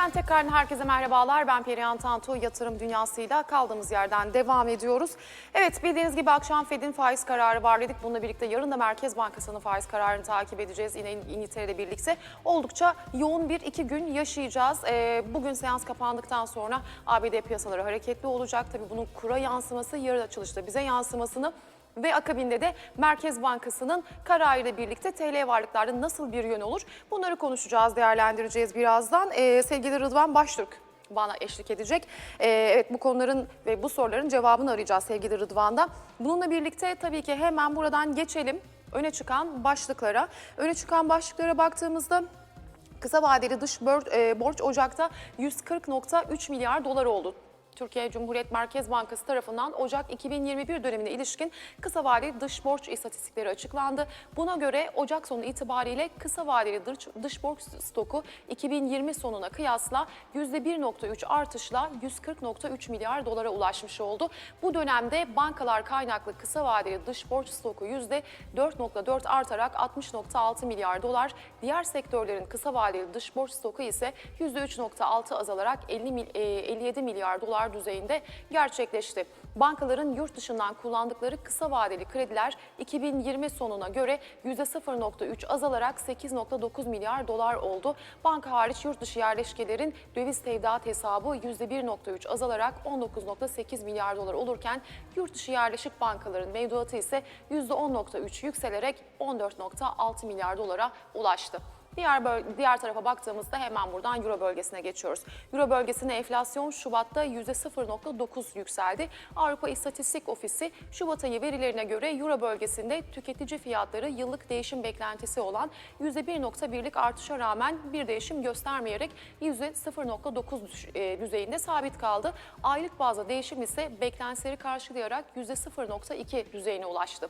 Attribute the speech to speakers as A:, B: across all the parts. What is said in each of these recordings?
A: Efendim tekrar herkese merhabalar. Ben Perihan Tantu. Yatırım dünyasıyla kaldığımız yerden devam ediyoruz. Evet bildiğiniz gibi akşam Fed'in faiz kararı var dedik. Bununla birlikte yarın da Merkez Bankası'nın faiz kararını takip edeceğiz. Yine İngiltere'de birlikte. Oldukça yoğun bir iki gün yaşayacağız. Ee, bugün seans kapandıktan sonra ABD piyasaları hareketli olacak. Tabii bunun kura yansıması yarın açılışta bize yansımasını ve akabinde de Merkez Bankası'nın kararıyla birlikte TL varlıklarda nasıl bir yön olur? Bunları konuşacağız, değerlendireceğiz birazdan. Ee, sevgili Rıdvan Baştürk bana eşlik edecek. Ee, evet bu konuların ve bu soruların cevabını arayacağız sevgili Rıdvan'dan. Bununla birlikte tabii ki hemen buradan geçelim öne çıkan başlıklara. Öne çıkan başlıklara baktığımızda kısa vadeli dış bor- e, borç Ocak'ta 140.3 milyar dolar oldu. Türkiye Cumhuriyet Merkez Bankası tarafından Ocak 2021 dönemine ilişkin kısa vadeli dış borç istatistikleri açıklandı. Buna göre Ocak sonu itibariyle kısa vadeli dış, borç stoku 2020 sonuna kıyasla %1.3 artışla 140.3 milyar dolara ulaşmış oldu. Bu dönemde bankalar kaynaklı kısa vadeli dış borç stoku %4.4 artarak 60.6 milyar dolar, diğer sektörlerin kısa vadeli dış borç stoku ise %3.6 azalarak 50 mil- e, 57 milyar dolar düzeyinde gerçekleşti. Bankaların yurt dışından kullandıkları kısa vadeli krediler 2020 sonuna göre %0.3 azalarak 8.9 milyar dolar oldu. Banka hariç yurt dışı yerleşkelerin döviz tevdiat hesabı %1.3 azalarak 19.8 milyar dolar olurken yurt dışı yerleşik bankaların mevduatı ise %10.3 yükselerek 14.6 milyar dolara ulaştı. Diğer diğer tarafa baktığımızda hemen buradan Euro bölgesine geçiyoruz. Euro bölgesinde enflasyon Şubat'ta %0.9 yükseldi. Avrupa İstatistik Ofisi Şubat ayı verilerine göre Euro bölgesinde tüketici fiyatları yıllık değişim beklentisi olan %1.1'lik artışa rağmen bir değişim göstermeyerek %0.9 düş- e, düzeyinde sabit kaldı. Aylık bazda değişim ise beklentileri karşılayarak %0.2 düzeyine ulaştı.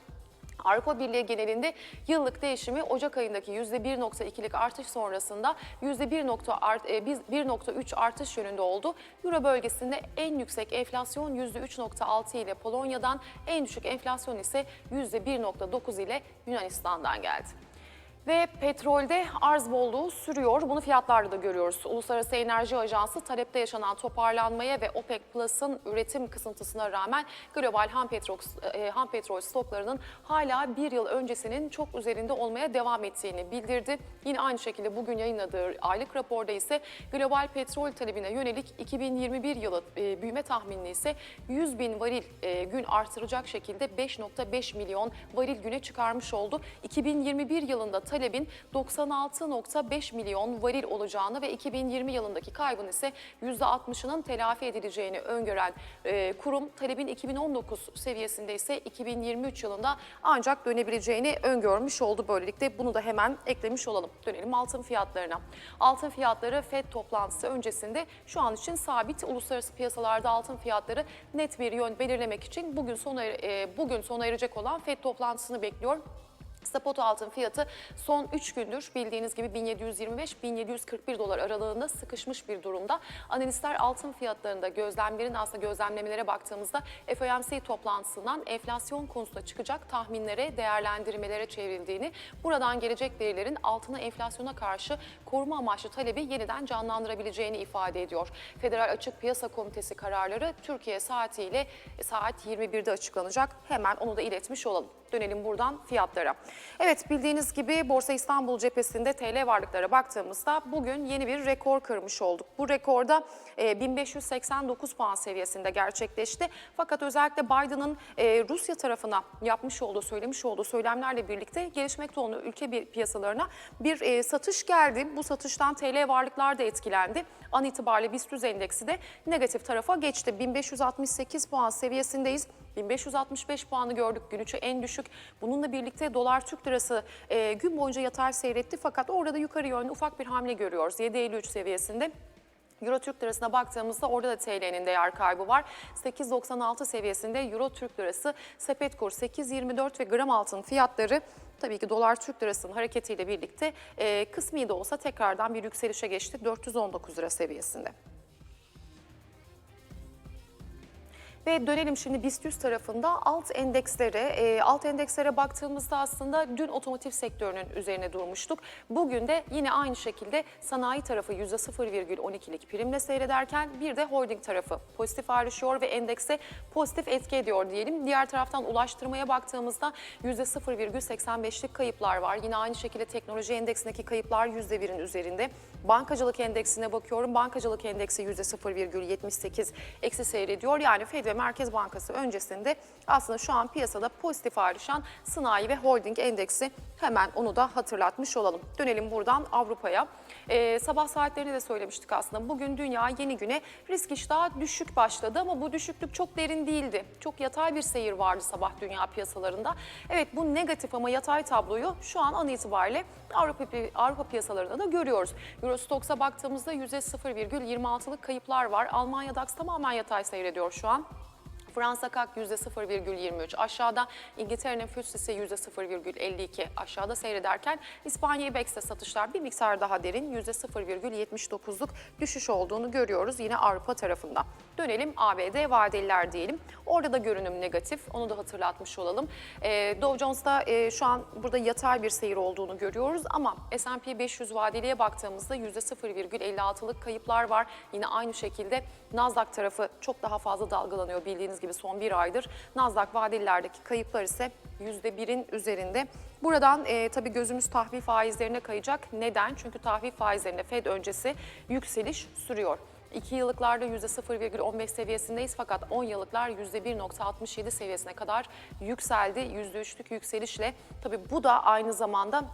A: Avrupa Birliği genelinde yıllık değişimi Ocak ayındaki %1.2'lik artış sonrasında %1.3 artış yönünde oldu. Euro bölgesinde en yüksek enflasyon %3.6 ile Polonya'dan, en düşük enflasyon ise %1.9 ile Yunanistan'dan geldi. Ve petrolde arz bolluğu sürüyor. Bunu fiyatlarda da görüyoruz. Uluslararası Enerji Ajansı talepte yaşanan toparlanmaya ve OPEC Plus'ın üretim kısıntısına rağmen global ham petrol, e, ham petrol stoklarının hala bir yıl öncesinin çok üzerinde olmaya devam ettiğini bildirdi. Yine aynı şekilde bugün yayınladığı aylık raporda ise global petrol talebine yönelik 2021 yılı e, büyüme tahminini ise 100 bin varil e, gün artıracak şekilde 5.5 milyon varil güne çıkarmış oldu. 2021 yılında talebin 96.5 milyon varil olacağını ve 2020 yılındaki kaybın ise %60'ının telafi edileceğini öngören e, kurum talebin 2019 seviyesinde ise 2023 yılında ancak dönebileceğini öngörmüş oldu. Böylelikle bunu da hemen eklemiş olalım. Dönelim altın fiyatlarına. Altın fiyatları FED toplantısı öncesinde şu an için sabit. Uluslararası piyasalarda altın fiyatları net bir yön belirlemek için bugün sona e, bugün sona erecek olan FED toplantısını bekliyor. Spot altın fiyatı son 3 gündür bildiğiniz gibi 1725-1741 dolar aralığında sıkışmış bir durumda. Analistler altın fiyatlarında gözlemlerin aslında gözlemlemelere baktığımızda FOMC toplantısından enflasyon konusunda çıkacak tahminlere, değerlendirmelere çevrildiğini, buradan gelecek verilerin altına enflasyona karşı koruma amaçlı talebi yeniden canlandırabileceğini ifade ediyor. Federal Açık Piyasa Komitesi kararları Türkiye saatiyle saat 21'de açıklanacak. Hemen onu da iletmiş olalım. Dönelim buradan fiyatlara. Evet bildiğiniz gibi Borsa İstanbul cephesinde TL varlıklara baktığımızda bugün yeni bir rekor kırmış olduk. Bu rekorda e, 1589 puan seviyesinde gerçekleşti. Fakat özellikle Biden'ın e, Rusya tarafına yapmış olduğu, söylemiş olduğu söylemlerle birlikte gelişmekte olan ülke piyasalarına bir e, satış geldi. Bu satıştan TL varlıklar da etkilendi. An itibariyle BIST endeksi de negatif tarafa geçti. 1568 puan seviyesindeyiz. 1565 puanı gördük gün içi en düşük. Bununla birlikte dolar Türk lirası e, gün boyunca yatay seyretti fakat orada da yukarı yönlü ufak bir hamle görüyoruz. 7.53 seviyesinde. Euro Türk lirasına baktığımızda orada da TL'nin değer kaybı var. 8.96 seviyesinde Euro Türk lirası sepet kur 8.24 ve gram altın fiyatları tabii ki dolar Türk lirasının hareketiyle birlikte e, kısmi de olsa tekrardan bir yükselişe geçti 419 lira seviyesinde. Ve dönelim şimdi BIST 100 tarafında alt endekslere. E, alt endekslere baktığımızda aslında dün otomotiv sektörünün üzerine durmuştuk. Bugün de yine aynı şekilde sanayi tarafı %0,12'lik primle seyrederken bir de holding tarafı pozitif ayrışıyor ve endekse pozitif etki ediyor diyelim. Diğer taraftan ulaştırmaya baktığımızda %0,85'lik kayıplar var. Yine aynı şekilde teknoloji endeksindeki kayıplar %1'in üzerinde. Bankacılık endeksine bakıyorum. Bankacılık endeksi %0,78 eksi seyrediyor. Yani Fed ve Merkez Bankası öncesinde aslında şu an piyasada pozitif ayrışan sanayi ve holding endeksi hemen onu da hatırlatmış olalım. Dönelim buradan Avrupa'ya. Ee, sabah saatlerinde de söylemiştik aslında. Bugün dünya yeni güne risk iştahı düşük başladı ama bu düşüklük çok derin değildi. Çok yatay bir seyir vardı sabah dünya piyasalarında. Evet bu negatif ama yatay tabloyu şu an an itibariyle Avrupa, Avrupa piyasalarında da görüyoruz. Eurostox'a baktığımızda %0,26'lık kayıplar var. Almanya DAX tamamen yatay seyrediyor şu an. Fransa KAK %0,23 aşağıda, İngiltere'nin FTSE'si %0,52 aşağıda seyrederken İspanya IBEX'te satışlar bir miktar daha derin %0,79'luk düşüş olduğunu görüyoruz yine Avrupa tarafında. Dönelim ABD vadeliler diyelim. Orada da görünüm negatif onu da hatırlatmış olalım. Ee, Dow Jones'ta e, şu an burada yatay bir seyir olduğunu görüyoruz ama S&P 500 vadeliye baktığımızda %0,56'lık kayıplar var. Yine aynı şekilde Nasdaq tarafı çok daha fazla dalgalanıyor bildiğiniz gibi son bir aydır. Nasdaq vadelilerdeki kayıplar ise %1'in üzerinde. Buradan e, tabii gözümüz tahvil faizlerine kayacak. Neden? Çünkü tahvil faizlerinde Fed öncesi yükseliş sürüyor. 2 yıllıklarda %0,15 seviyesindeyiz fakat 10 yıllıklar %1,67 seviyesine kadar yükseldi. %3'lük yükselişle tabii bu da aynı zamanda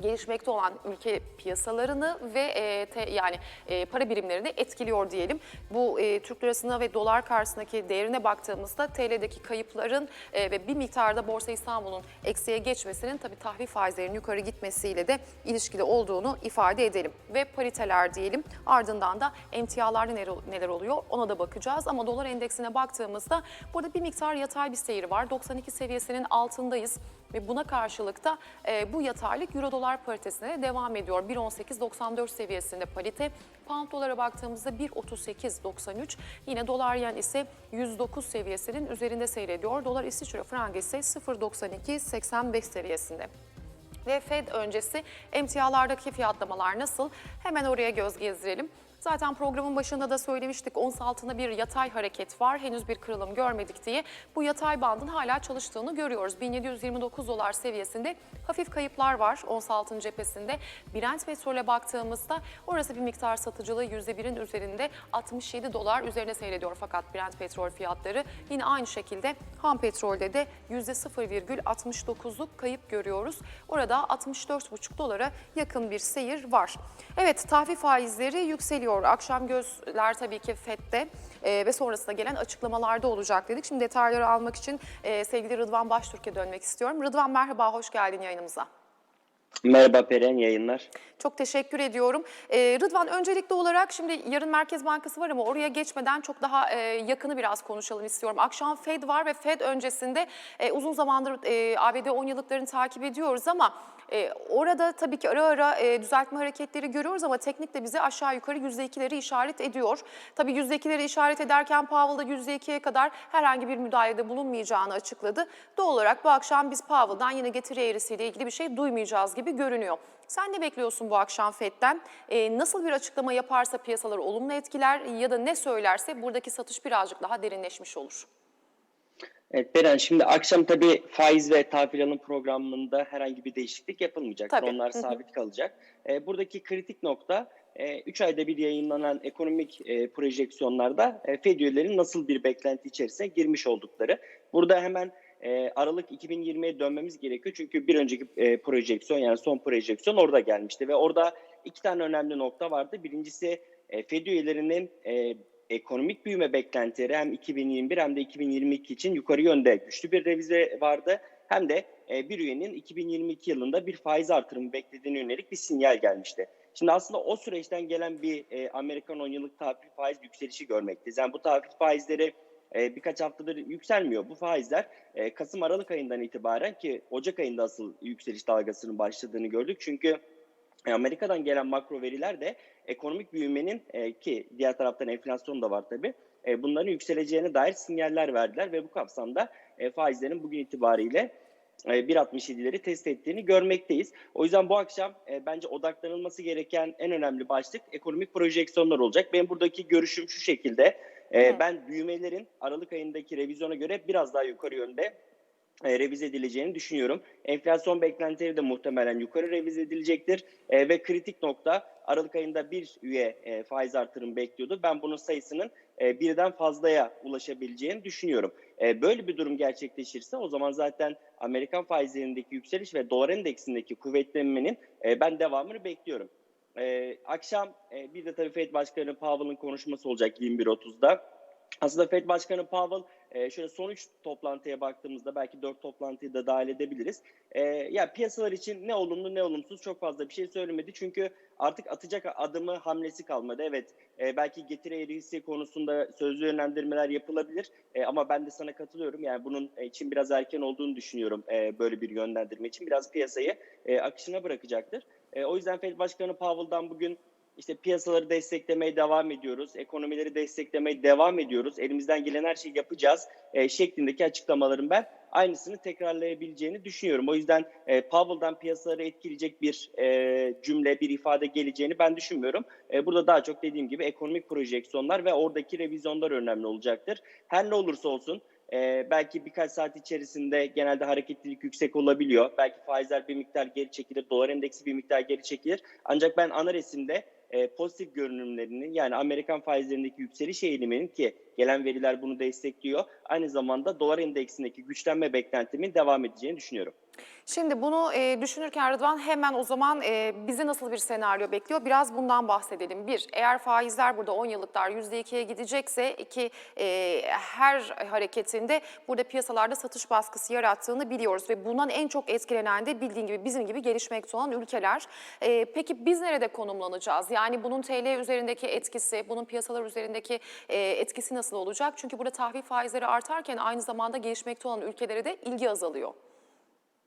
A: gelişmekte olan ülke piyasalarını ve e, te, yani e, para birimlerini etkiliyor diyelim. Bu e, Türk lirasına ve dolar karşısındaki değerine baktığımızda TL'deki kayıpların e, ve bir miktarda Borsa İstanbul'un eksiye geçmesinin tabii tahvil faizlerinin yukarı gitmesiyle de ilişkili olduğunu ifade edelim. Ve pariteler diyelim ardından da emtialarda neler, neler oluyor ona da bakacağız. Ama dolar endeksine baktığımızda burada bir miktar yatay bir seyir var. 92 seviyesinin altındayız ve buna karşılık da e, bu yataylık euro dolar paritesine de devam ediyor. 1.18.94 seviyesinde parite. Pound dolara baktığımızda 1.38.93. Yine dolar yen ise 109 seviyesinin üzerinde seyrediyor. Dolar İsviçre frangı ise 0.92.85 seviyesinde ve Fed öncesi emtialardaki fiyatlamalar nasıl? Hemen oraya göz gezdirelim. Zaten programın başında da söylemiştik ons altında bir yatay hareket var. Henüz bir kırılım görmedik diye. Bu yatay bandın hala çalıştığını görüyoruz. 1729 dolar seviyesinde hafif kayıplar var ons altın cephesinde. Brent petrole baktığımızda orası bir miktar satıcılığı %1'in üzerinde 67 dolar üzerine seyrediyor. Fakat Brent petrol fiyatları yine aynı şekilde ham petrolde de %0,69'luk kayıp görüyoruz. Orada 64,5 dolara yakın bir seyir var. Evet tahvil faizleri yükseliyor. Akşam gözler tabii ki FED'de e, ve sonrasında gelen açıklamalarda olacak dedik. Şimdi detayları almak için e, sevgili Rıdvan Baştürk'e dönmek istiyorum. Rıdvan merhaba, hoş geldin yayınımıza.
B: Merhaba Peren, yayınlar.
A: Çok teşekkür ediyorum. Ee, Rıdvan öncelikli olarak şimdi yarın Merkez Bankası var ama oraya geçmeden çok daha e, yakını biraz konuşalım istiyorum. Akşam Fed var ve Fed öncesinde e, uzun zamandır e, ABD 10 yıllıklarını takip ediyoruz ama e, orada tabii ki ara ara e, düzeltme hareketleri görüyoruz ama teknik de bize aşağı yukarı %2'leri işaret ediyor. Tabii %2'leri işaret ederken Powell da %2'ye kadar herhangi bir müdahalede bulunmayacağını açıkladı. Doğal olarak bu akşam biz Powell'dan yine getiri eğrisiyle ilgili bir şey duymayacağız gibi görünüyor. Sen ne bekliyorsun bu akşam FED'den? Ee, nasıl bir açıklama yaparsa piyasaları olumlu etkiler ya da ne söylerse buradaki satış birazcık daha derinleşmiş olur.
B: Evet Beren şimdi akşam tabii faiz ve tahvil alım programında herhangi bir değişiklik yapılmayacak.
A: Tabii.
B: Onlar
A: Hı hı.
B: sabit kalacak. E, buradaki kritik nokta 3 ayda bir yayınlanan ekonomik e, projeksiyonlarda e, Fed üyelerinin nasıl bir beklenti içerisine girmiş oldukları. Burada hemen e, Aralık 2020'ye dönmemiz gerekiyor. Çünkü bir önceki e, projeksiyon yani son projeksiyon orada gelmişti ve orada iki tane önemli nokta vardı. Birincisi e, Fed üyelerinin e, ekonomik büyüme beklentileri hem 2021 hem de 2022 için yukarı yönde güçlü bir revize vardı. Hem de e, bir üyenin 2022 yılında bir faiz artırımı beklediğine yönelik bir sinyal gelmişti. Şimdi aslında o süreçten gelen bir e, Amerikan 10 yıllık tahvil faiz yükselişi görmekteyiz. Yani bu tahvil faizleri e, birkaç haftadır yükselmiyor. Bu faizler e, Kasım-Aralık ayından itibaren ki Ocak ayında asıl yükseliş dalgasının başladığını gördük. Çünkü e, Amerika'dan gelen makro veriler de ekonomik büyümenin e, ki diğer taraftan enflasyon da var tabii. e, bunların yükseleceğine dair sinyaller verdiler ve bu kapsamda e, faizlerin bugün itibariyle e, 1.67'leri test ettiğini görmekteyiz. O yüzden bu akşam e, bence odaklanılması gereken en önemli başlık ekonomik projeksiyonlar olacak. Benim buradaki görüşüm şu şekilde. E,
A: Hı.
B: ben büyümelerin Aralık ayındaki revizyona göre biraz daha yukarı yönde e, revize edileceğini düşünüyorum. Enflasyon beklentileri de muhtemelen yukarı revize edilecektir. E, ve kritik nokta Aralık ayında bir üye e, faiz artırım bekliyordu. Ben bunun sayısının e, birden fazlaya ulaşabileceğini düşünüyorum. E, böyle bir durum gerçekleşirse o zaman zaten Amerikan faizlerindeki yükseliş ve dolar endeksindeki kuvvetlenmenin e, ben devamını bekliyorum. E, akşam e, bir de tabii Fed Başkanı Powell'ın konuşması olacak 21.30'da. Aslında Fed Başkanı Powell e, şöyle son 3 toplantıya baktığımızda belki 4 toplantıyı da dahil edebiliriz. E, ya piyasalar için ne olumlu ne olumsuz çok fazla bir şey söylemedi. Çünkü artık atacak adımı hamlesi kalmadı. Evet e, belki getiri eğrisi konusunda sözlü yönlendirmeler yapılabilir. E, ama ben de sana katılıyorum. Yani bunun için biraz erken olduğunu düşünüyorum e, böyle bir yönlendirme için. Biraz piyasayı e, akışına bırakacaktır. E, o yüzden Fed Başkanı Powell'dan bugün işte piyasaları desteklemeye devam ediyoruz, ekonomileri desteklemeye devam ediyoruz, elimizden gelen her şeyi yapacağız e, şeklindeki açıklamaların ben aynısını tekrarlayabileceğini düşünüyorum. O yüzden e, Powell'dan piyasaları etkileyecek bir e, cümle, bir ifade geleceğini ben düşünmüyorum. E, burada daha çok dediğim gibi ekonomik projeksiyonlar ve oradaki revizyonlar önemli olacaktır. Her ne olursa olsun e, belki birkaç saat içerisinde genelde hareketlilik yüksek olabiliyor. Belki faizler bir miktar geri çekilir, dolar endeksi bir miktar geri çekilir. Ancak ben ana resimde e, pozitif görünümlerinin yani Amerikan faizlerindeki yükseliş eğiliminin ki gelen veriler bunu destekliyor. Aynı zamanda dolar endeksindeki güçlenme beklentimin devam edeceğini düşünüyorum.
A: Şimdi bunu e, düşünürken Rıdvan hemen o zaman e, bizi nasıl bir senaryo bekliyor? Biraz bundan bahsedelim. Bir, eğer faizler burada 10 yıllıklar %2'ye gidecekse iki e, her hareketinde burada piyasalarda satış baskısı yarattığını biliyoruz ve bundan en çok etkilenen de bildiğin gibi bizim gibi gelişmekte olan ülkeler. E, peki biz nerede konumlanacağız? Yani bunun TL üzerindeki etkisi, bunun piyasalar üzerindeki e, etkisi nasıl olacak? Çünkü burada tahvil faizleri artarken aynı zamanda gelişmekte olan ülkelere de ilgi azalıyor.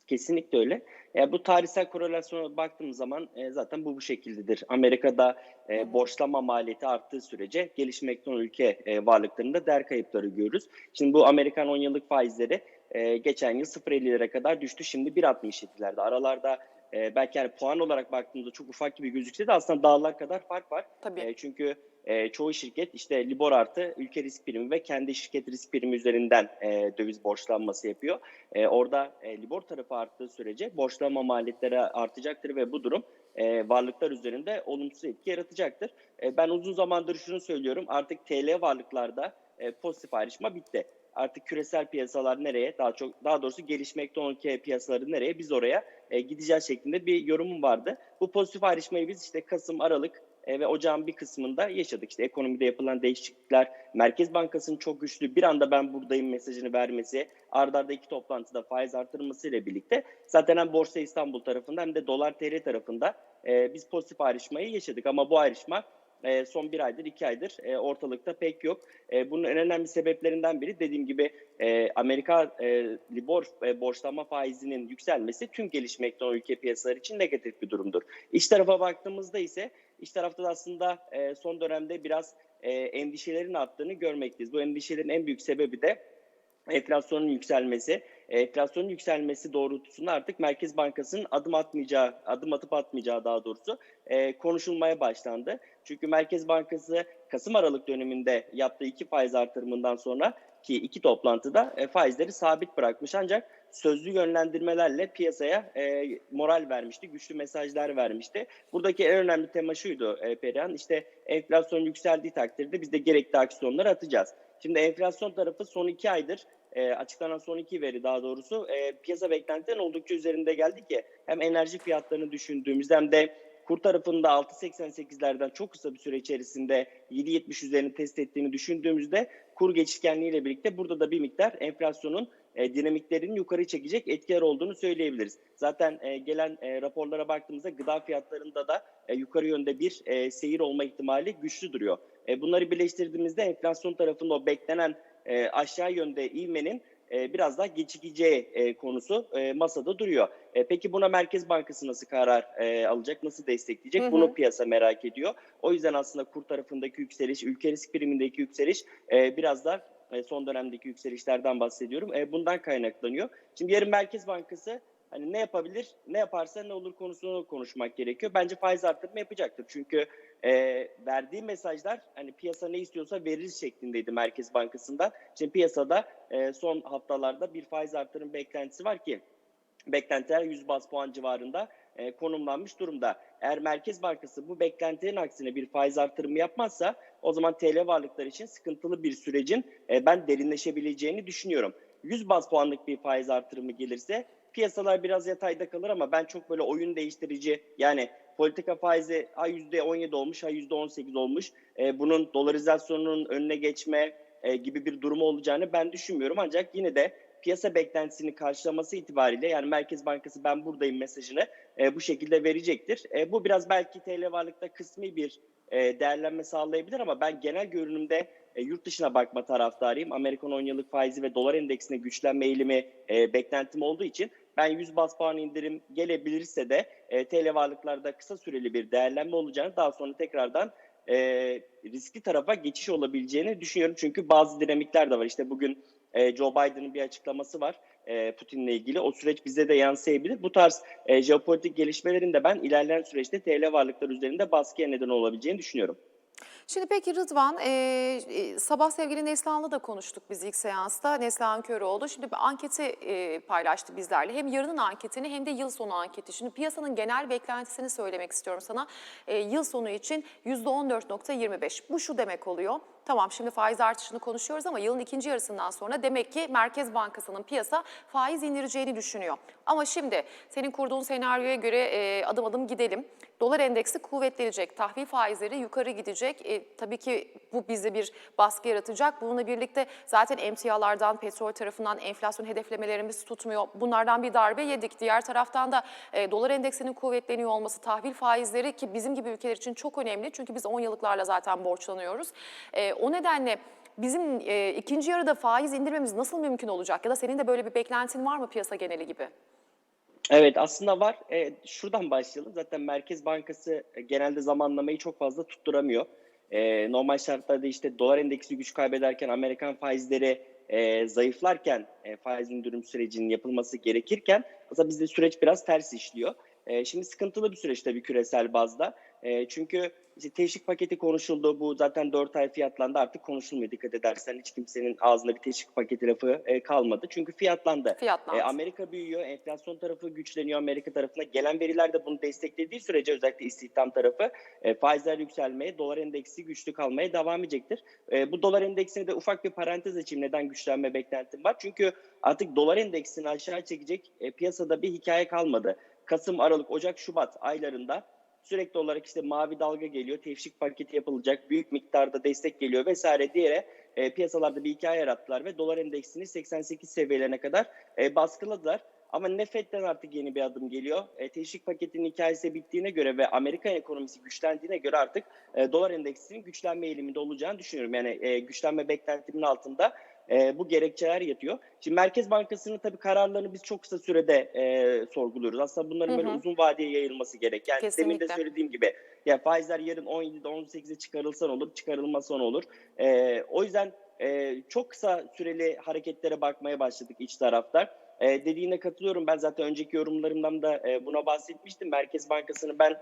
B: Kesinlikle öyle. Yani bu tarihsel korelasyona baktığımız zaman e, zaten bu bu şekildedir. Amerika'da e, borçlama maliyeti arttığı sürece gelişmekte olan ülke e, varlıklarında değer kayıpları görürüz. Şimdi bu Amerikan 10 yıllık faizleri e, geçen yıl 0.50'lere kadar düştü. Şimdi 1.67'lerde. Aralarda e, belki yani puan olarak baktığımızda çok ufak gibi gözükse de aslında dağlar kadar fark var.
A: Tabii.
B: E, çünkü e, çoğu şirket işte Libor artı ülke risk primi ve kendi şirket risk primi üzerinden e, döviz borçlanması yapıyor. E, orada e, Libor tarafı arttığı sürece borçlanma maliyetleri artacaktır ve bu durum e, varlıklar üzerinde olumsuz etki yaratacaktır. E, ben uzun zamandır şunu söylüyorum artık TL varlıklarda e, pozitif ayrışma bitti. Artık küresel piyasalar nereye? Daha çok daha doğrusu gelişmekte olan ülke piyasaları nereye? Biz oraya e, gideceğiz şeklinde bir yorumum vardı. Bu pozitif ayrışmayı biz işte Kasım, Aralık e, ve ocağın bir kısmında yaşadık. İşte ekonomide yapılan değişiklikler, Merkez Bankası'nın çok güçlü bir anda ben buradayım mesajını vermesi, ardarda arda iki toplantıda faiz artırması ile birlikte zaten hem Borsa İstanbul tarafında hem de Dolar TL tarafında e, biz pozitif ayrışmayı yaşadık. Ama bu ayrışma e, son bir aydır, iki aydır e, ortalıkta pek yok. E, bunun en önemli sebeplerinden biri dediğim gibi e, Amerika e, Libor e, borçlanma faizinin yükselmesi tüm gelişmekte olan ülke piyasaları için negatif bir durumdur. İç tarafa baktığımızda ise iç tarafta da aslında e, son dönemde biraz e, endişelerin arttığını görmekteyiz. Bu endişelerin en büyük sebebi de enflasyonun yükselmesi. E, enflasyonun yükselmesi doğrultusunda artık Merkez Bankası'nın adım atmayacağı, adım atıp atmayacağı daha doğrusu e, konuşulmaya başlandı. Çünkü Merkez Bankası Kasım Aralık döneminde yaptığı iki faiz artırımından sonra ki iki toplantıda e, faizleri sabit bırakmış ancak sözlü yönlendirmelerle piyasaya e, moral vermişti, güçlü mesajlar vermişti. Buradaki en önemli tema şuydu e, Perihan, işte enflasyon yükseldiği takdirde biz de gerekli aksiyonları atacağız. Şimdi enflasyon tarafı son iki aydır e, açıklanan son iki veri daha doğrusu e, piyasa beklentilerin oldukça üzerinde geldi ki hem enerji fiyatlarını düşündüğümüzde hem de kur tarafında 6.88'lerden çok kısa bir süre içerisinde 7.70 üzerini test ettiğini düşündüğümüzde kur geçişkenliğiyle birlikte burada da bir miktar enflasyonun e, dinamiklerini yukarı çekecek etkiler olduğunu söyleyebiliriz. Zaten e, gelen e, raporlara baktığımızda gıda fiyatlarında da e, yukarı yönde bir e, seyir olma ihtimali güçlü duruyor. E, bunları birleştirdiğimizde enflasyon tarafında o beklenen e, aşağı yönde ivmenin e, biraz daha gecikeceği e, konusu e, masada duruyor. E, peki buna Merkez Bankası nasıl karar e, alacak, nasıl destekleyecek?
A: Hı hı.
B: Bunu piyasa merak ediyor. O yüzden aslında kur tarafındaki yükseliş, ülke risk primindeki yükseliş e, biraz da e, son dönemdeki yükselişlerden bahsediyorum. E, bundan kaynaklanıyor. Şimdi yarın Merkez Bankası hani ne yapabilir, ne yaparsa ne olur konusunu konuşmak gerekiyor. Bence faiz artırma yapacaktır. Çünkü e, verdiği mesajlar hani piyasa ne istiyorsa veririz şeklindeydi Merkez Bankası'ndan. Şimdi piyasada e, son haftalarda bir faiz artırım beklentisi var ki beklentiler 100 bas puan civarında e, konumlanmış durumda. Eğer Merkez Bankası bu beklentilerin aksine bir faiz artırımı yapmazsa o zaman TL varlıklar için sıkıntılı bir sürecin e, ben derinleşebileceğini düşünüyorum. 100 bas puanlık bir faiz artırımı gelirse piyasalar biraz yatayda kalır ama ben çok böyle oyun değiştirici yani politika faizi ha %17 olmuş ha %18 olmuş e, bunun dolarizasyonunun önüne geçme e, gibi bir durumu olacağını ben düşünmüyorum ancak yine de piyasa beklentisini karşılaması itibariyle yani Merkez Bankası ben buradayım mesajını e, bu şekilde verecektir. E, bu biraz belki TL varlıkta kısmi bir e, değerlenme sağlayabilir ama ben genel görünümde e, yurt dışına bakma taraftarıyım. Amerikan 10 yıllık faizi ve dolar endeksine güçlenme eğilimi e, beklentim olduğu için ben 100 bas puan indirim gelebilirse de e, TL varlıklarda kısa süreli bir değerlenme olacağını daha sonra tekrardan e, riskli tarafa geçiş olabileceğini düşünüyorum. Çünkü bazı dinamikler de var. İşte bugün e, Joe Biden'ın bir açıklaması var e, Putin'le ilgili. O süreç bize de yansıyabilir. Bu tarz e, jeopolitik gelişmelerin de ben ilerleyen süreçte TL varlıklar üzerinde baskıya neden olabileceğini düşünüyorum.
A: Şimdi peki Rıdvan, e, sabah sevgili Neslihan'la da konuştuk biz ilk seansta. Neslihan Köroğlu şimdi bir anketi e, paylaştı bizlerle. Hem yarının anketini hem de yıl sonu anketi. Şimdi piyasanın genel beklentisini söylemek istiyorum sana. E, yıl sonu için %14.25. Bu şu demek oluyor. Tamam şimdi faiz artışını konuşuyoruz ama yılın ikinci yarısından sonra demek ki Merkez Bankası'nın piyasa faiz indireceğini düşünüyor. Ama şimdi senin kurduğun senaryoya göre e, adım adım gidelim. Dolar endeksi kuvvetlenecek, tahvil faizleri yukarı gidecek. E, tabii ki bu bize bir baskı yaratacak. Bununla birlikte zaten emtialardan, petrol tarafından enflasyon hedeflemelerimiz tutmuyor. Bunlardan bir darbe yedik. Diğer taraftan da e, dolar endeksinin kuvvetleniyor olması, tahvil faizleri ki bizim gibi ülkeler için çok önemli. Çünkü biz 10 yıllıklarla zaten borçlanıyoruz. E, o nedenle bizim e, ikinci yarıda faiz indirmemiz nasıl mümkün olacak? Ya da senin de böyle bir beklentin var mı piyasa geneli gibi?
B: Evet aslında var. E, şuradan başlayalım. Zaten Merkez Bankası e, genelde zamanlamayı çok fazla tutturamıyor. E, normal şartlarda işte dolar endeksi güç kaybederken Amerikan faizleri e, zayıflarken e, faiz indirim sürecinin yapılması gerekirken aslında bizde süreç biraz ters işliyor. E, şimdi sıkıntılı bir süreç tabii küresel bazda. E, çünkü işte teşvik paketi konuşuldu. Bu zaten 4 ay fiyatlandı artık konuşulmuyor dikkat edersen. Hiç kimsenin ağzında bir teşvik paketi lafı e, kalmadı. Çünkü fiyatlandı.
A: Fiyatlandı.
B: E, Amerika büyüyor, enflasyon tarafı güçleniyor Amerika tarafına. Gelen veriler de bunu desteklediği sürece özellikle istihdam tarafı e, faizler yükselmeye, dolar endeksi güçlü kalmaya devam edecektir. E, bu dolar endeksine de ufak bir parantez açayım. Neden güçlenme beklentim var? Çünkü artık dolar endeksini aşağı çekecek e, piyasada bir hikaye kalmadı. Kasım, Aralık, Ocak, Şubat aylarında sürekli olarak işte mavi dalga geliyor, tevşik paketi yapılacak, büyük miktarda destek geliyor vesaire diye e, piyasalarda bir hikaye yarattılar ve dolar endeksini 88 seviyelerine kadar e, baskıladılar. Ama ne FED'den artık yeni bir adım geliyor. E, teşvik paketinin hikayesi bittiğine göre ve Amerika ekonomisi güçlendiğine göre artık e, dolar endeksinin güçlenme eğiliminde olacağını düşünüyorum. Yani e, güçlenme beklentimin altında e, bu gerekçeler yatıyor. Şimdi Merkez Bankası'nın tabii kararlarını biz çok kısa sürede e, sorguluyoruz. Aslında bunların
A: Hı
B: böyle
A: hı.
B: uzun vadeye yayılması gerek. Yani demin de
A: Kesinlikle.
B: söylediğim gibi ya faizler yarın 17'de 18'e çıkarılsa olur, çıkarılmasa ne olur. E, o yüzden e, çok kısa süreli hareketlere bakmaya başladık iç taraftar. E, dediğine katılıyorum. Ben zaten önceki yorumlarımdan da e, buna bahsetmiştim. Merkez Bankası'nı ben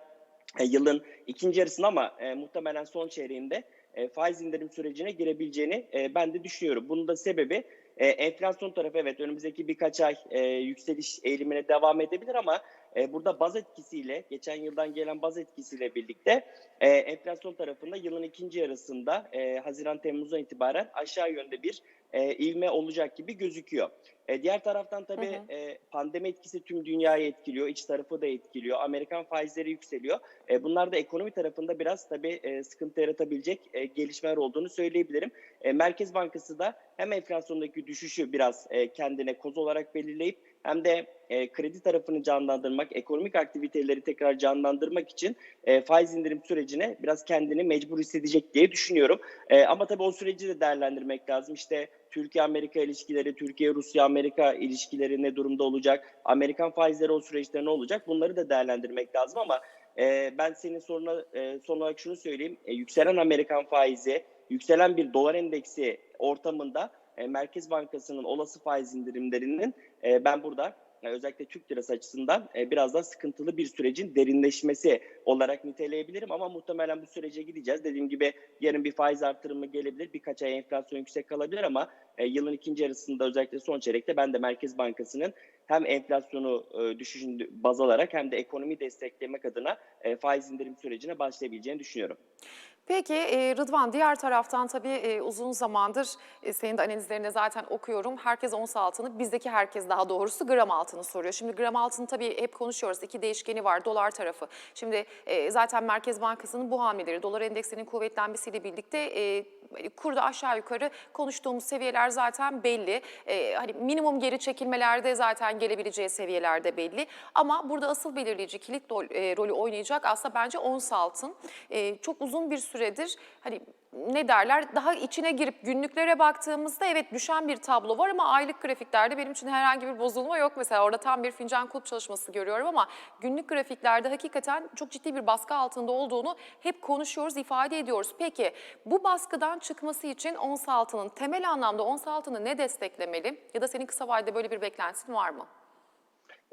B: e, yılın ikinci yarısında ama e, muhtemelen son çeyreğinde e, faiz indirim sürecine girebileceğini e, ben de düşünüyorum. Bunun da sebebi e, enflasyon tarafı evet önümüzdeki birkaç ay e, yükseliş eğilimine devam edebilir ama burada baz etkisiyle geçen yıldan gelen baz etkisiyle birlikte e, enflasyon tarafında yılın ikinci yarısında e, Haziran-Temmuz'dan itibaren aşağı yönde bir e, ivme olacak gibi gözüküyor. E, diğer taraftan tabii
A: Hı hı.
B: e, pandemi etkisi tüm dünyayı etkiliyor, iç tarafı da etkiliyor. Amerikan faizleri yükseliyor. E, bunlar da ekonomi tarafında biraz tabii e, sıkıntı yaratabilecek e, gelişmeler olduğunu söyleyebilirim. E, Merkez Bankası da hem enflasyondaki düşüşü biraz e, kendine koz olarak belirleyip hem de e, kredi tarafını canlandırmak ekonomik aktiviteleri tekrar canlandırmak için e, faiz indirim sürecine biraz kendini mecbur hissedecek diye düşünüyorum. E, ama tabii o süreci de değerlendirmek lazım. İşte Türkiye-Amerika ilişkileri, Türkiye-Rusya-Amerika ilişkileri ne durumda olacak? Amerikan faizleri o süreçte ne olacak? Bunları da değerlendirmek lazım ama e, ben senin soruna e, son olarak şunu söyleyeyim. E, yükselen Amerikan faizi, yükselen bir dolar endeksi ortamında e, Merkez Bankası'nın olası faiz indirimlerinin e, ben burada özellikle Türk lirası açısından e, biraz daha sıkıntılı bir sürecin derinleşmesi olarak niteleyebilirim ama muhtemelen bu sürece gideceğiz. Dediğim gibi yarın bir faiz artırımı gelebilir. Birkaç ay enflasyon yüksek kalabilir ama e, yılın ikinci yarısında özellikle son çeyrekte ben de Merkez Bankası'nın hem enflasyonu e, düşüşünü baz alarak hem de ekonomi desteklemek adına e, faiz indirim sürecine başlayabileceğini düşünüyorum.
A: Peki Rıdvan diğer taraftan tabii uzun zamandır senin de analizlerini zaten okuyorum. Herkes ons altını, bizdeki herkes daha doğrusu gram altını soruyor. Şimdi gram altını tabii hep konuşuyoruz. İki değişkeni var dolar tarafı. Şimdi zaten Merkez Bankası'nın bu hamleleri dolar endeksinin kuvvetlenmesiyle birlikte kurda aşağı yukarı konuştuğumuz seviyeler zaten belli. Hani minimum geri çekilmelerde zaten gelebileceği seviyelerde belli. Ama burada asıl belirleyici kilit rol, rolü oynayacak aslında bence ons altın. Çok uzun bir süredir hani ne derler daha içine girip günlüklere baktığımızda evet düşen bir tablo var ama aylık grafiklerde benim için herhangi bir bozulma yok. Mesela orada tam bir fincan kulp çalışması görüyorum ama günlük grafiklerde hakikaten çok ciddi bir baskı altında olduğunu hep konuşuyoruz, ifade ediyoruz. Peki bu baskıdan çıkması için ons altının temel anlamda ons altını ne desteklemeli ya da senin kısa vadede böyle bir beklentin var mı?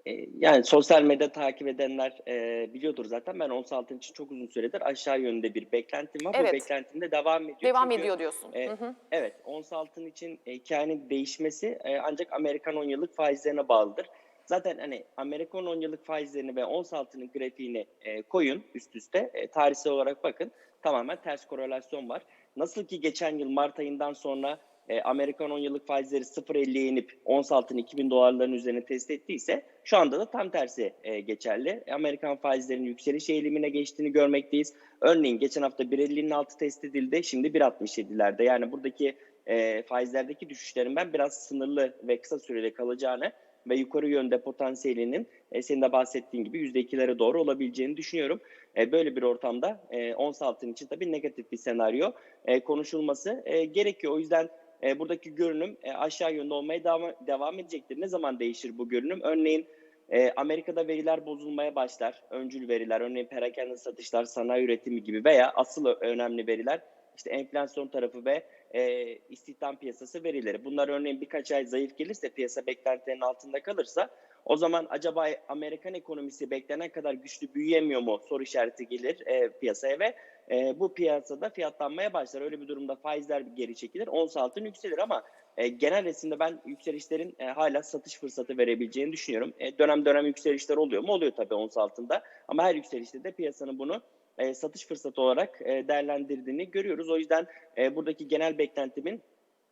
B: E, Yani sosyal medya takip edenler e, biliyordur zaten. Ben ons altın için çok uzun süredir aşağı yönde bir beklentim var.
A: Evet.
B: Bu beklentim de devam ediyor.
A: Devam
B: Çünkü,
A: ediyor diyorsun.
B: e,
A: Hı hı.
B: Evet, ons altın için e, hikayenin değişmesi e, ancak Amerikan 10 yıllık faizlerine bağlıdır. Zaten hani Amerikan 10 yıllık faizlerini ve ons altının grafiğini e, koyun üst üste. E, tarihsel olarak bakın tamamen ters korelasyon var. Nasıl ki geçen yıl Mart ayından sonra e, Amerikan 10 yıllık faizleri 0.50'ye inip ons altın 2000 dolarların üzerine test ettiyse şu anda da tam tersi e, geçerli. E, Amerikan faizlerinin yükseliş eğilimine geçtiğini görmekteyiz. Örneğin geçen hafta 1.50'nin altı test edildi. Şimdi 1.67'lerde. Yani buradaki e, faizlerdeki düşüşlerin ben biraz sınırlı ve kısa süreli kalacağını ve yukarı yönde potansiyelinin e, senin de bahsettiğin gibi %2'lere doğru olabileceğini düşünüyorum. E, böyle bir ortamda e, ons altın için tabii negatif bir senaryo e, konuşulması e, gerekiyor. O yüzden e, buradaki görünüm e, aşağı yönde olmaya devam, devam edecektir. Ne zaman değişir bu görünüm? Örneğin e, Amerika'da veriler bozulmaya başlar. Öncül veriler, örneğin perakende satışlar, sanayi üretimi gibi veya asıl önemli veriler işte enflasyon tarafı ve e, istihdam piyasası verileri. Bunlar örneğin birkaç ay zayıf gelirse, piyasa beklentilerinin altında kalırsa o zaman acaba Amerikan ekonomisi beklenen kadar güçlü büyüyemiyor mu soru işareti gelir e, piyasaya ve e, bu piyasada fiyatlanmaya başlar. Öyle bir durumda faizler geri çekilir, ons altın yükselir ama e, genel resimde ben yükselişlerin e, hala satış fırsatı verebileceğini düşünüyorum. E, dönem dönem yükselişler oluyor mu? Oluyor tabii ons altında ama her yükselişte de piyasanın bunu e, satış fırsatı olarak e, değerlendirdiğini görüyoruz. O yüzden e, buradaki genel beklentimin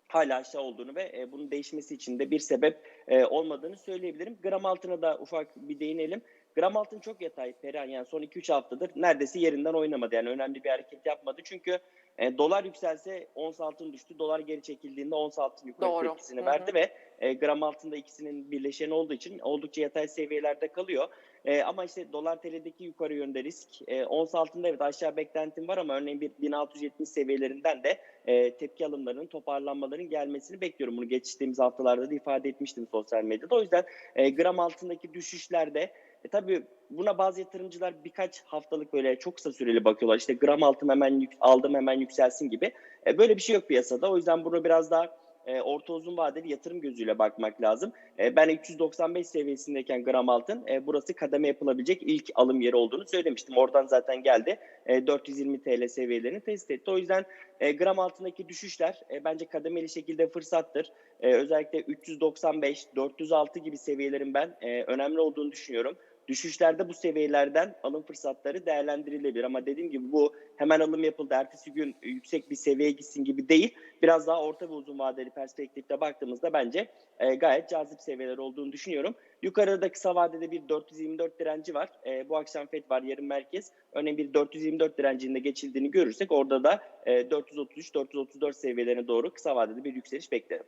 B: hala aşağı olduğunu ve e, bunun değişmesi için de bir sebep e, olmadığını söyleyebilirim. Gram altına da ufak bir değinelim. Gram altın çok yatay Perihan yani son 2-3 haftadır neredeyse yerinden oynamadı. Yani önemli bir hareket yapmadı. Çünkü e, dolar yükselse ons altın düştü. Dolar geri çekildiğinde ons altın yukarı
A: Doğru.
B: tepkisini verdi ve e, gram altında ikisinin birleşeni olduğu için oldukça yatay seviyelerde kalıyor. E, ama işte dolar TL'deki yukarı yönde risk. E, ons altında evet aşağı beklentim var ama örneğin bir 1670 seviyelerinden de e, tepki alımlarının, toparlanmaların gelmesini bekliyorum. Bunu geçtiğimiz haftalarda da ifade etmiştim sosyal medyada. O yüzden e, gram altındaki düşüşlerde e, tabii buna bazı yatırımcılar birkaç haftalık böyle çok kısa süreli bakıyorlar. İşte gram altım hemen yük, aldım hemen yükselsin gibi. E, böyle bir şey yok piyasada. O yüzden bunu biraz daha e, orta uzun vadeli yatırım gözüyle bakmak lazım. E, ben 395 seviyesindeyken gram altın e, burası kademe yapılabilecek ilk alım yeri olduğunu söylemiştim. Oradan zaten geldi. E, 420 TL seviyelerini test etti. O yüzden e, gram altındaki düşüşler e, bence kademeli şekilde fırsattır. E, özellikle 395, 406 gibi seviyelerin ben e, önemli olduğunu düşünüyorum. Düşüşlerde bu seviyelerden alım fırsatları değerlendirilebilir ama dediğim gibi bu hemen alım yapıldı, ertesi gün yüksek bir seviyeye gitsin gibi değil. Biraz daha orta ve uzun vadeli perspektifte baktığımızda bence e, gayet cazip seviyeler olduğunu düşünüyorum. Yukarıda da kısa vadede bir 424 direnci var. E, bu akşam FED var, yarın merkez. Örneğin bir 424 direncinde geçildiğini görürsek orada da e, 433-434 seviyelerine doğru kısa vadede bir yükseliş beklerim.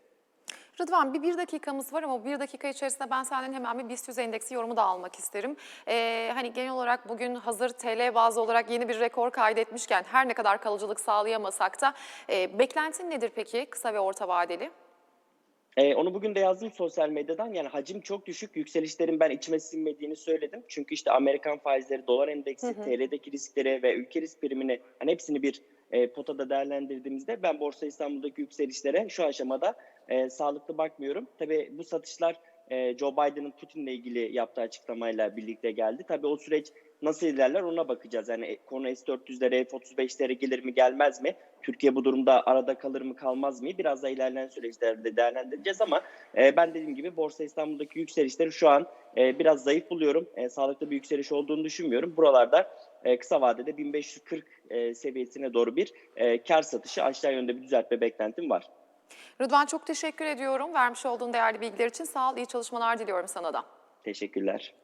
A: Rıdvan bir, bir dakikamız var ama bir dakika içerisinde ben senden hemen bir BIST 100 endeksi yorumu da almak isterim. Ee, hani genel olarak bugün hazır TL bazlı olarak yeni bir rekor kaydetmişken her ne kadar kalıcılık sağlayamasak da e, beklentin nedir peki kısa ve orta vadeli?
B: Ee, onu bugün de yazdım sosyal medyadan. Yani hacim çok düşük. Yükselişlerin ben içime sinmediğini söyledim. Çünkü işte Amerikan faizleri, dolar endeksi, TL'deki riskleri ve ülke risk primini hani hepsini bir e, potada değerlendirdiğimizde ben Borsa İstanbul'daki yükselişlere şu aşamada e, sağlıklı bakmıyorum. Tabii bu satışlar e, Joe Biden'ın Putin'le ilgili yaptığı açıklamayla birlikte geldi. Tabii o süreç nasıl ilerler ona bakacağız. Yani e, konu S-400'lere, F-35'lere gelir mi gelmez mi? Türkiye bu durumda arada kalır mı kalmaz mı? Biraz da ilerleyen süreçlerde değerlendireceğiz ama e, ben dediğim gibi Borsa İstanbul'daki yükselişleri şu an e, biraz zayıf buluyorum. E, sağlıklı bir yükseliş olduğunu düşünmüyorum. Buralarda e, kısa vadede 1540 e, seviyesine doğru bir e, kar satışı aşağı yönde bir düzeltme beklentim var.
A: Rıdvan çok teşekkür ediyorum vermiş olduğun değerli bilgiler için. Sağ ol, iyi çalışmalar diliyorum sana da.
B: Teşekkürler.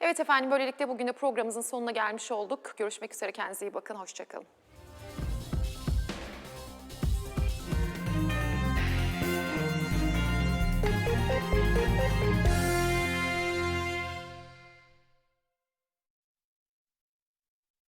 A: Evet efendim böylelikle bugün de programımızın sonuna gelmiş olduk. Görüşmek üzere kendinize iyi bakın, hoşçakalın.